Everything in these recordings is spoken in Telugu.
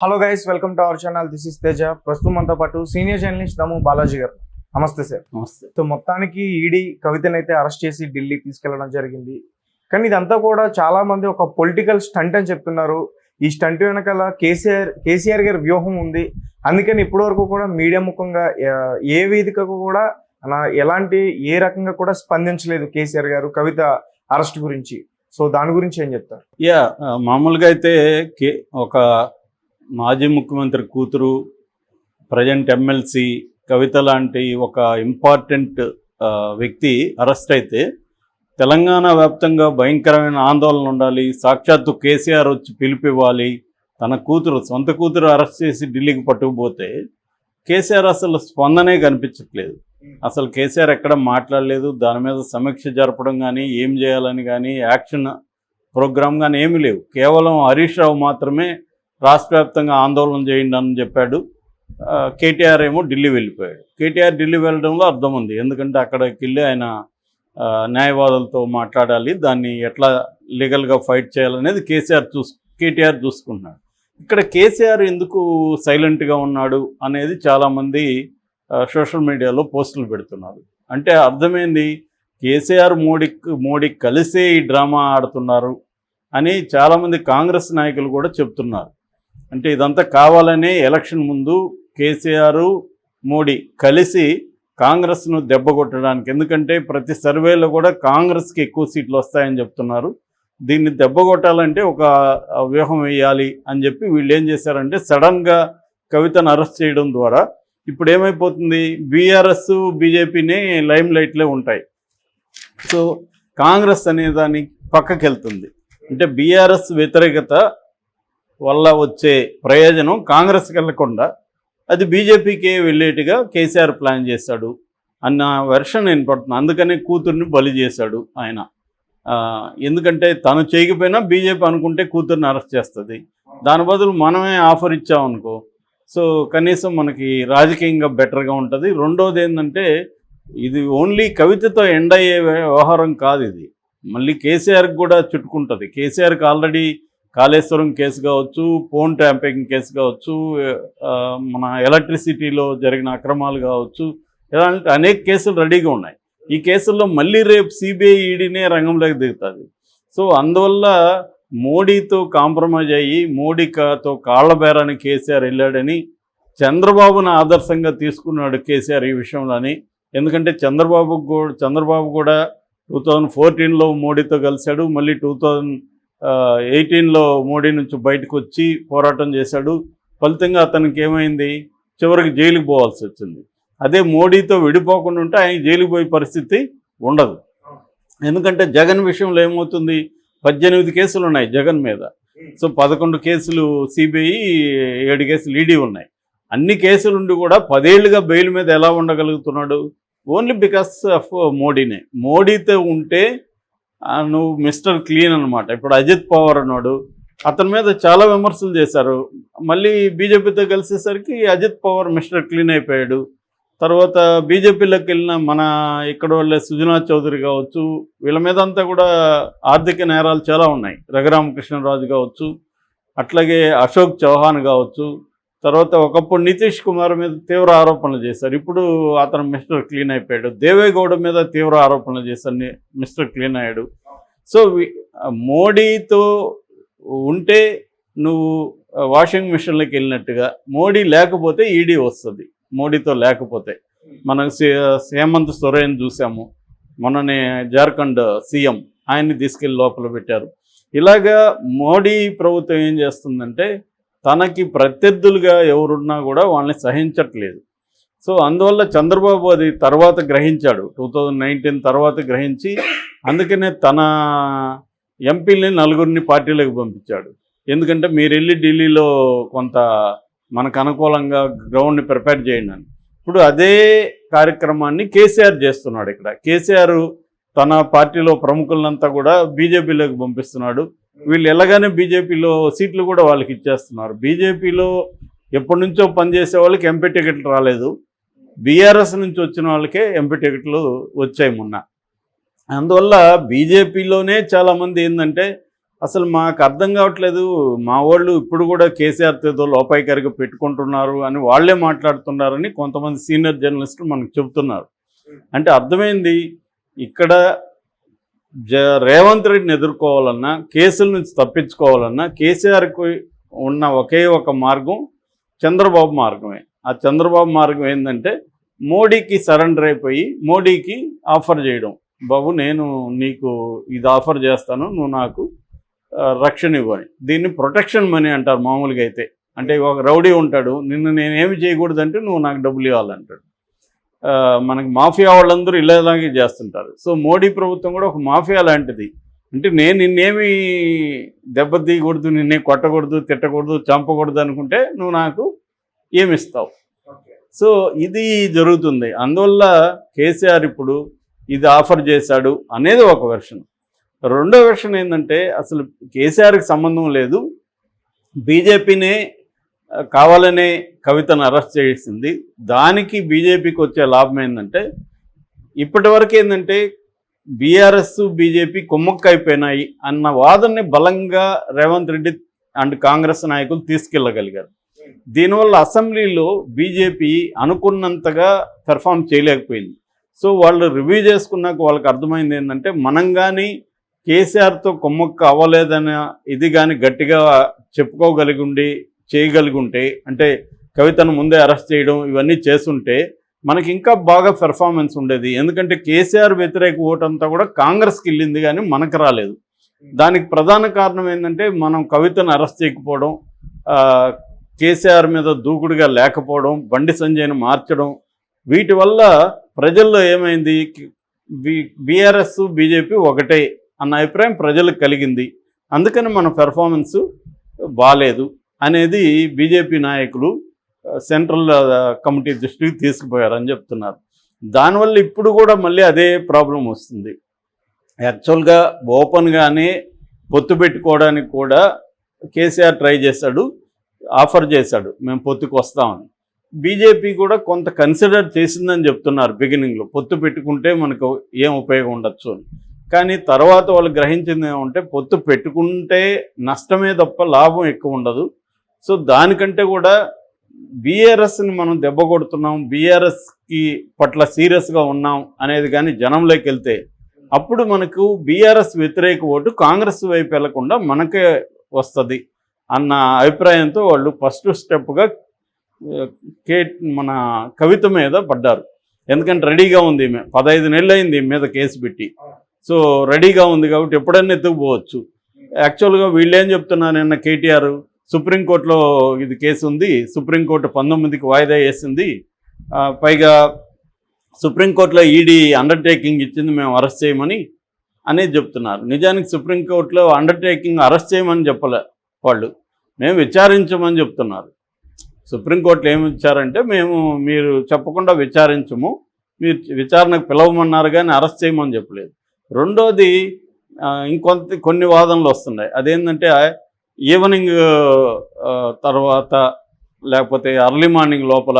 Hello guys welcome to our channel this is Teja ప్రస్తుతం మనతో పాటు సీనియర్ జర్నలిస్ట్ దము బాలాజీ గారు. నమస్తే సార్. నమస్తే. సో మొత్తానికి ఈడీ కవితను అయితే అరెస్ట్ చేసి ఢిల్లీ తీసుకెళ్ళడం జరిగింది. కానీ ఇదంతా కూడా చాలా మంది ఒక పొలిటికల్ స్టంట్ అని చెప్తున్నారు. ఈ స్టంట్ వెనకాల కేసీఆర్ కేసీఆర్ గారి వ్యూహం ఉంది. అందుకని ఇప్పటి వరకు కూడా మీడియా ముఖంగా ఏ వేదికకు కూడా అలా ఎలాంటి ఏ రకంగా కూడా స్పందించలేదు కేసీఆర్ గారు కవిత అరెస్ట్ గురించి. సో దాని గురించి ఏం చెప్తారు? యా మామూలుగా అయితే కే ఒక మాజీ ముఖ్యమంత్రి కూతురు ప్రజెంట్ ఎమ్మెల్సీ కవిత లాంటి ఒక ఇంపార్టెంట్ వ్యక్తి అరెస్ట్ అయితే తెలంగాణ వ్యాప్తంగా భయంకరమైన ఆందోళన ఉండాలి. సాక్షాత్తు కేసీఆర్ వచ్చి పిలిపివ్వాలి. తన కూతురు సొంత కూతురు అరెస్ట్ చేసి ఢిల్లీకి పట్టుకుపోతే కేసీఆర్ అసలు స్పందనే కనిపించట్లేదు. అసలు కేసీఆర్ ఎక్కడ మాట్లాడలేదు. దాని మీద సమీక్ష జరపడం కానీ ఏం చేయాలని కానీ యాక్షన్ ప్రోగ్రామ్ కానీ ఏమీ లేవు. కేవలం హరీష్ రావు మాత్రమే రాష్ట్ర వ్యాప్తంగా ఆందోళన చేయండి అని చెప్పాడు. కేటీఆర్ ఏమో ఢిల్లీ వెళ్ళిపోయాడు. కేటీఆర్ ఢిల్లీ వెళ్ళడంలో అర్థం ఉంది. ఎందుకంటే అక్కడికి వెళ్ళి ఆయన న్యాయవాదులతో మాట్లాడాలి. దాన్ని ఎట్లా లీగల్గా ఫైట్ చేయాలనేది కేసీఆర్ చూసు కేటీఆర్ చూసుకుంటున్నాడు. ఇక్కడ కేసీఆర్ ఎందుకు సైలెంట్గా ఉన్నాడు అనేది చాలామంది సోషల్ మీడియాలో పోస్టులు పెడుతున్నారు. అంటే అర్థమైంది కేసీఆర్ మోడీ మోడీ కలిసే ఈ డ్రామా ఆడుతున్నారు అని చాలామంది కాంగ్రెస్ నాయకులు కూడా చెప్తున్నారు. అంటే ఇదంతా కావాలనే ఎలక్షన్ ముందు కేసీఆర్ మోడీ కలిసి కాంగ్రెస్ను దెబ్బగొట్టడానికి ఎందుకంటే ప్రతి సర్వేలో కూడా కాంగ్రెస్కి ఎక్కువ సీట్లు వస్తాయని చెప్తున్నారు. దీన్ని దెబ్బగొట్టాలంటే ఒక వ్యూహం వేయాలి అని చెప్పి వీళ్ళు ఏం చేశారంటే సడన్గా కవితను అరెస్ట్ చేయడం ద్వారా ఇప్పుడు ఏమైపోతుంది? బీఆర్ఎస్ బీజేపీని లైమ్ లైట్లే ఉంటాయి. సో కాంగ్రెస్ అనే దాని పక్కకి వెళ్తుంది అంటే బీఆర్ఎస్ వ్యతిరేకత వల్ల వచ్చే ప్రయోజనం కాంగ్రెస్కి వెళ్ళకుండా అది బీజేపీకే వెళ్ళేట్టుగా కేసీఆర్ ప్లాన్ చేశాడు అన్న వెర్షన్ వినపడుతుంది అందుకనే కూతుర్ని బలి చేశాడు ఆయన. ఎందుకంటే తను చేయకపోయినా బీజేపీ అనుకుంటే కూతుర్ని అరెస్ట్ చేస్తుంది. దాని బదులు మనమే ఆఫర్ ఇచ్చామనుకో. సో కనీసం మనకి రాజకీయంగా బెటర్గా ఉంటుంది. రెండోది ఏంటంటే ఇది ఓన్లీ కవితతో ఎండ్ అయ్యే వ్యవహారం కాదు ఇది. మళ్ళీ కేసీఆర్కి కూడా చుట్టుకుంటుంది. కేసీఆర్కి ఆల్రెడీ కాళేశ్వరం కేసు కావచ్చు ఫోన్ ట్యాంపింగ్ కేసు కావచ్చు మన ఎలక్ట్రిసిటీలో జరిగిన అక్రమాలు కావచ్చు ఇలాంటి అనేక కేసులు రెడీగా ఉన్నాయి. ఈ కేసుల్లో మళ్ళీ రేపు సిబిఐ ఈడీనే రంగంలోకి దిగుతుంది. సో అందువల్ల మోడీతో కాంప్రమైజ్ అయ్యి మోడీతో కాళ్ళ బేరానికి కేసీఆర్ వెళ్ళాడని చంద్రబాబును ఆదర్శంగా తీసుకున్నాడు కేసీఆర్ ఈ విషయంలోని. ఎందుకంటే చంద్రబాబు కూడా చంద్రబాబు కూడా టూ థౌజండ్ ఫోర్టీన్లో మోడీతో కలిశాడు మళ్ళీ టూ థౌజండ్ ఎయిటీన్లో మోడీ నుంచి బయటకు వచ్చి పోరాటం చేశాడు. ఫలితంగా అతనికి ఏమైంది? చివరికి జైలుకి పోవాల్సి వచ్చింది. అదే మోడీతో విడిపోకుండా ఉంటే ఆయన జైలుకి పోయే పరిస్థితి ఉండదు. ఎందుకంటే జగన్ విషయంలో ఏమవుతుంది? పద్దెనిమిది కేసులు ఉన్నాయి జగన్ మీద. సో పదకొండు కేసులు సిబిఐ ఏడు కేసులు ఈడీ ఉన్నాయి. అన్ని కేసులు ఉండి కూడా పదేళ్ళుగా బెయిల్ మీద ఎలా ఉండగలుగుతున్నాడు? ఓన్లీ బికాస్ ఆఫ్ మోడీనే. మోడీతో ఉంటే నువ్వు మిస్టర్ క్లీన్ అనమాట ఇప్పుడు అజిత్ పవార్ అన్నాడు. అతని మీద చాలా విమర్శలు చేశారు. మళ్ళీ బీజేపీతో కలిసేసరికి అజిత్ పవార్ మిస్టర్ క్లీన్ అయిపోయాడు. తర్వాత బీజేపీలోకి వెళ్ళిన మన ఇక్కడ వాళ్ళే సుజనా చౌదరి కావచ్చు వీళ్ళ మీద అంతా కూడా ఆర్థిక నేరాలు చాలా ఉన్నాయి. రఘురామకృష్ణరాజు కావచ్చు అట్లాగే అశోక్ చౌహాన్ కావచ్చు తర్వాత ఒకప్పుడు నితీష్ కుమార్ మీద తీవ్ర ఆరోపణలు చేశారు. ఇప్పుడు అతను మిస్టర్ క్లీన్ అయిపోయాడు. దేవేగౌడ మీద తీవ్ర ఆరోపణలు చేశారు మిస్టర్ క్లీన్ అయ్యాడు. సో మోడీతో ఉంటే నువ్వు వాషింగ్ మిషన్లోకి వెళ్ళినట్టుగా మోడీ లేకపోతే ఈడీ వస్తుంది. మోడీతో లేకపోతే. మనం సే- హేమంత్ సొరేన్ చూసాము. మొన్ననే జార్ఖండ్ సీఎం ఆయన్ని తీసుకెళ్ళి లోపల పెట్టారు. ఇలాగా మోడీ ప్రభుత్వం ఏం చేస్తుందంటే తనకి ప్రత్యర్థులుగా ఎవరున్నా కూడా వాళ్ళని సహించట్లేదు. సో అందువల్ల చంద్రబాబు అది తర్వాత గ్రహించాడు. టూ థౌజండ్ నైన్టీన్ తర్వాత గ్రహించి అందుకనే తన ఎంపీలని నలుగురిని పార్టీలకు పంపించాడు. ఎందుకంటే మీరు వెళ్ళి ఢిల్లీలో కొంత మనకు అనుకూలంగా గ్రౌండ్ని ప్రిపేర్ చేయండి అని. ఇప్పుడు అదే కార్యక్రమాన్ని కేసీఆర్ చేస్తున్నాడు ఇక్కడ. కేసీఆర్ తన పార్టీలో ప్రముఖులంతా కూడా బీజేపీలోకి పంపిస్తున్నాడు. వీళ్ళు ఎలాగానే బీజేపీలో సీట్లు కూడా వాళ్ళకి ఇచ్చేస్తున్నారు. బీజేపీలో ఎప్పటి నుంచో పనిచేసే వాళ్ళకి ఎంపీ టికెట్లు రాలేదు. బీఆర్ఎస్ నుంచి వచ్చిన వాళ్ళకే ఎంపీ టికెట్లు వచ్చాయి మొన్న. అందువల్ల బీజేపీలోనే చాలామంది ఏంటంటే అసలు మాకు అర్థం కావట్లేదు మా వాళ్ళు ఇప్పుడు కూడా కేసీఆర్ తేదో లోపాయికారిగా పెట్టుకుంటున్నారు అని వాళ్ళే మాట్లాడుతున్నారని కొంతమంది సీనియర్ జర్నలిస్టులు మనకు చెబుతున్నారు. అంటే అర్థమైంది ఇక్కడ రేవంత్ రెడ్డిని ఎదుర్కోవాలన్నా కేసుల నుంచి తప్పించుకోవాలన్నా కేసీఆర్కి ఉన్న ఒకే ఒక మార్గం చంద్రబాబు మార్గమే. ఆ చంద్రబాబు మార్గం ఏంటంటే మోడీకి సరెండర్ అయిపోయి మోడీకి ఆఫర్ చేయడం. బాబు నేను నీకు ఇది ఆఫర్ చేస్తాను నువ్వు నాకు రక్షణ ఇవ్వని దీన్ని ప్రొటెక్షన్ మనీ అంటారు మామూలుగా అయితే. అంటే ఒక రౌడీ ఉంటాడు నిన్ను నేనేమి చేయకూడదంటే నువ్వు నాకు డబ్బులు ఇవ్వాలంటాడు. మనకి మాఫియా వాళ్ళందరూ ఇలాగే చేస్తుంటారు. సో మోడీ ప్రభుత్వం కూడా ఒక మాఫియా లాంటిది. అంటే నేను నిన్నేమి దెబ్బతీయకూడదు నిన్నే కొట్టకూడదు తిట్టకూడదు చంపకూడదు అనుకుంటే నువ్వు నాకు ఏమిస్తావు? సో ఇది జరుగుతుంది. అందువల్ల కేసీఆర్ ఇప్పుడు ఇది ఆఫర్ చేశాడు అనేది ఒక వెర్షన్. రెండో వెర్షన్ ఏంటంటే అసలు కేసీఆర్కి సంబంధం లేదు. బీజేపీనే కావాలనే కవితను అరెస్ట్ చేసింది. దానికి బీజేపీకి వచ్చే లాభం ఏంటంటే ఇప్పటి వరకు ఏంటంటే బీఆర్ఎస్ బీజేపీ కుమ్మక్కైపోయినాయి అన్న వాదనని బలంగా రేవంత్ రెడ్డి అండ్ కాంగ్రెస్ నాయకులు తీసుకెళ్ళగలిగారు. దీనివల్ల అసెంబ్లీలో బీజేపీ అనుకున్నంతగా పెర్ఫామ్ చేయలేకపోయింది. సో వాళ్ళు రివ్యూ చేసుకున్నాక వాళ్ళకి అర్థమైంది ఏంటంటే మనం కానీ కేసీఆర్తో కొమ్మక్క అవ్వలేదన్న ఇది కానీ గట్టిగా చెప్పుకోగలిగి ఉండి చేయగలిగి ఉంటే అంటే కవితను ముందే అరెస్ట్ చేయడం ఇవన్నీ చేస్తుంటే మనకి ఇంకా బాగా పెర్ఫార్మెన్స్ ఉండేది. ఎందుకంటే కేసీఆర్ వ్యతిరేక ఓటంతా అంతా కూడా కాంగ్రెస్కి వెళ్ళింది కానీ మనకు రాలేదు. దానికి ప్రధాన కారణం ఏంటంటే మనం కవితను అరెస్ట్ చేయకపోవడం కేసీఆర్ మీద దూకుడుగా లేకపోవడం బండి సంజయ్ను మార్చడం వీటి వల్ల ప్రజల్లో ఏమైంది? బీఆర్ఎస్ బీజేపీ ఒకటే అన్న అభిప్రాయం ప్రజలకు కలిగింది. అందుకని మన పెర్ఫార్మెన్స్ బాగాలేదు అనేది బీజేపీ నాయకులు సెంట్రల్ కమిటీ దృష్టికి తీసుకుపోయారని చెప్తున్నారు. దానివల్ల ఇప్పుడు కూడా మళ్ళీ అదే ప్రాబ్లం వస్తుంది. యాక్చువల్గా ఓపెన్గానే పొత్తు పెట్టుకోవడానికి కూడా కేసీఆర్ ట్రై చేశాడు ఆఫర్ చేశాడు మేము పొత్తుకు వస్తామని. బీజేపీ కూడా కొంత కన్సిడర్ చేసిందని చెప్తున్నారు బిగినింగ్లో పొత్తు పెట్టుకుంటే మనకు ఏం ఉపయోగం ఉండొచ్చు అని. కానీ తర్వాత వాళ్ళు గ్రహించింది ఏమంటే పొత్తు పెట్టుకుంటే నష్టమే తప్ప లాభం ఎక్కువ ఉండదు. సో దానికంటే కూడా బీఆర్ఎస్ని మనం దెబ్బ కొడుతున్నాం బీఆర్ఎస్కి పట్ల సీరియస్గా ఉన్నాం అనేది కానీ జనంలోకి వెళ్తే అప్పుడు మనకు బీఆర్ఎస్ వ్యతిరేక ఓటు కాంగ్రెస్ వైపు వెళ్ళకుండా మనకే వస్తుంది అన్న అభిప్రాయంతో వాళ్ళు ఫస్ట్ స్టెప్గా కే మన కవిత మీద పడ్డారు. ఎందుకంటే రెడీగా ఉంది ఈమె. పదహైదు నెలలు అయింది మీద కేసు పెట్టి. సో రెడీగా ఉంది కాబట్టి ఎప్పుడైనా ఎత్తుకుపోవచ్చు. యాక్చువల్గా వీళ్ళు ఏం చెప్తున్నారు నిన్న కేటీఆర్? సుప్రీంకోర్టులో ఇది కేసు ఉంది. సుప్రీంకోర్టు పంతొమ్మిదికి వాయిదా వేసింది. పైగా సుప్రీంకోర్టులో ఈడీ అండర్టేకింగ్ ఇచ్చింది మేము అరెస్ట్ చేయమని అనేది చెప్తున్నారు. నిజానికి సుప్రీంకోర్టులో అండర్టేకింగ్ అరెస్ట్ చేయమని చెప్పలే వాళ్ళు. మేము విచారించమని చెప్తున్నారు. సుప్రీంకోర్టులో ఏమి ఇచ్చారంటే మేము మీరు చెప్పకుండా విచారించము. మీరు విచారణకు పిలవమన్నారు కానీ అరెస్ట్ చేయమని చెప్పలేదు. రెండోది ఇంకొంత కొన్ని వాదనలు వస్తున్నాయి. అదేంటంటే ఈవినింగ్ తర్వాత లేకపోతే అర్లీ మార్నింగ్ లోపల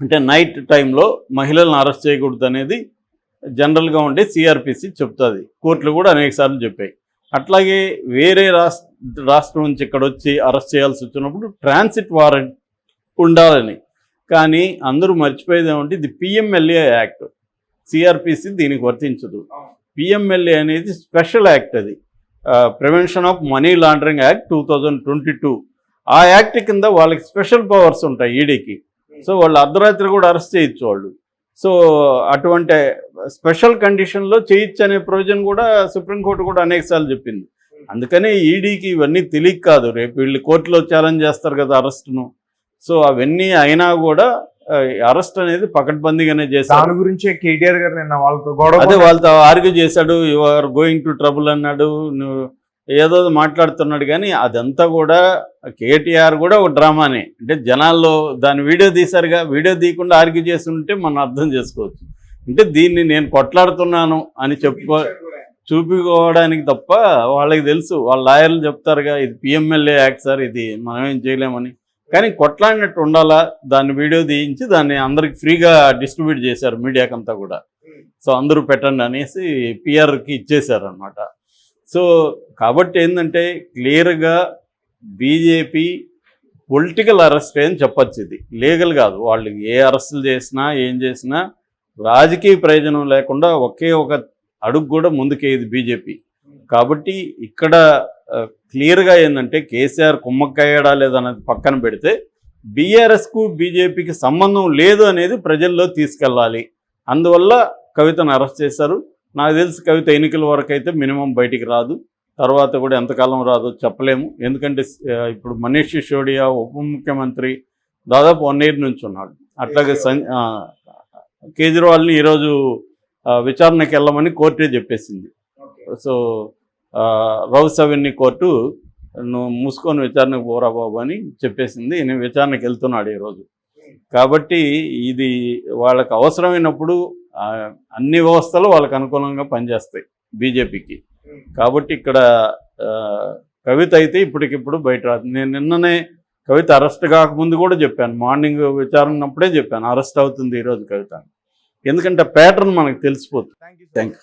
అంటే నైట్ టైంలో మహిళలను అరెస్ట్ చేయకూడదు అనేది జనరల్గా ఉండే సిఆర్పిసి చెప్తుంది. కోర్టులు కూడా అనేకసార్లు చెప్పాయి. అట్లాగే వేరే రాష్ట్ర రాష్ట్రం నుంచి ఇక్కడ వచ్చి అరెస్ట్ చేయాల్సి వచ్చినప్పుడు ట్రాన్సిట్ వారెంట్ ఉండాలని. కానీ అందరూ మర్చిపోయేది ఏమంటే ఇది పిఎంఎల్ఏ యాక్ట్. సిఆర్పిసి దీనికి వర్తించదు. పిఎంఎల్ఏ అనేది స్పెషల్ యాక్ట్ అది. Prevention of money laundering act two thousand twenty two ఆ యాక్ట్ కింద వాళ్ళకి స్పెషల్ పవర్స్ ఉంటాయి ఈడీకి సో వాళ్ళు అర్ధరాత్రి కూడా అరెస్ట్ చేయొచ్చు వాళ్ళు. సో అటువంటి స్పెషల్ కండిషన్లో చేయొచ్చు అనే ప్రొవిజన్ కూడా సుప్రీంకోర్టు కూడా అనేకసార్లు చెప్పింది. అందుకని ఈడీకి ఇవన్నీ తెలియక కాదు. రేపు వీళ్ళు కోర్టులో ఛాలెంజ్ చేస్తారు కదా అరెస్ట్ను. సో అవన్నీ అయినా కూడా అరెస్ట్ అనేది పకడ్బందీగానే చేశారు దాని గురించే కేటీఆర్ గారు నిన్న వాళ్ళతో గొడవ అదే వాళ్ళతో ఆర్గ్యూ చేశాడు you are going to trouble అన్నాడు నువ్వు ఏదో మాట్లాడుతున్నాడు కానీ అదంతా కూడా కేటీఆర్ కూడా ఒక డ్రామానే. అంటే జనాల్లో దాని వీడియో తీశారుగా వీడియో తీయకుండా ఆర్గ్యూ చేసి ఉంటే మనం అర్థం చేసుకోవచ్చు. అంటే దీన్ని నేను కొట్లాడుతున్నాను అని చెప్పుకో చూపించుకోవడానికి తప్ప వాళ్ళకి తెలుసు వాళ్ళ లాయర్లు చెప్తారుగా ఇది పిఎంఎల్ఏ యాక్ట్ సార్ ఇది మనం ఏం చేయలేమని. కానీ కొట్లాడినట్టు ఉండాలా? దాన్ని వీడియో తీయించి దాన్ని అందరికి ఫ్రీగా డిస్ట్రిబ్యూట్ చేశారు మీడియాకంతా కూడా. సో అందరూ పెట్టండి అనేసి పిఆర్కి ఇచ్చేశారు అనమాట సో కాబట్టి ఏంటంటే క్లియర్గా బీజేపీ పొలిటికల్ అరెస్ట్ అని చెప్పొచ్చు ఇది. లీగల్ కాదు. వాళ్ళు ఏ అరెస్టులు చేసినా ఏం చేసినా రాజకీయ ప్రయోజనం లేకుండా ఒకే ఒక అడుగు కూడా ముందుకేది బీజేపీ కాబట్టి ఇక్కడ క్లియర్గా ఏంటంటే కేసీఆర్ కుమ్మక్కయ్యాడా లేదన్నది పక్కన పెడితే బీఆర్ఎస్కు బీజేపీకి సంబంధం లేదు అనేది ప్రజల్లో తీసుకెళ్ళాలి. అందువల్ల కవితను అరెస్ట్ చేశారు. నాకు తెలిసి కవిత ఎన్నికల వరకు అయితే మినిమం బయటికి రాదు. తర్వాత కూడా ఎంతకాలం రాదో చెప్పలేము. ఎందుకంటే ఇప్పుడు మనీష్ సిసోడియా ఉప ముఖ్యమంత్రి దాదాపు వన్ ఇయర్ నుంచి ఉన్నాడు. అట్లాగే కేజ్రీవాల్ని ఈరోజు విచారణకి వెళ్ళమని కోర్టే చెప్పేసింది. సో రౌస్ అవెన్యూ కోర్టు నువ్వు మూసుకొని విచారణకు పోరా బాబు అని చెప్పేసింది. నేను విచారణకు వెళ్తున్నాడు ఈరోజు కాబట్టి ఇది వాళ్ళకి అవసరమైనప్పుడు అన్ని వ్యవస్థలు వాళ్ళకి అనుకూలంగా పనిచేస్తాయి బీజేపీకి. కాబట్టి ఇక్కడ కవిత అయితే ఇప్పటికిప్పుడు బయట రాదు నేను నిన్ననే కవిత అరెస్ట్ కాకముందు కూడా చెప్పాను. మార్నింగ్ విచారణప్పుడే చెప్పాను. అరెస్ట్ అవుతుంది ఈరోజు కవిత. ఎందుకంటే ప్యాటర్న్ మనకు తెలిసిపోతుంది. Thank you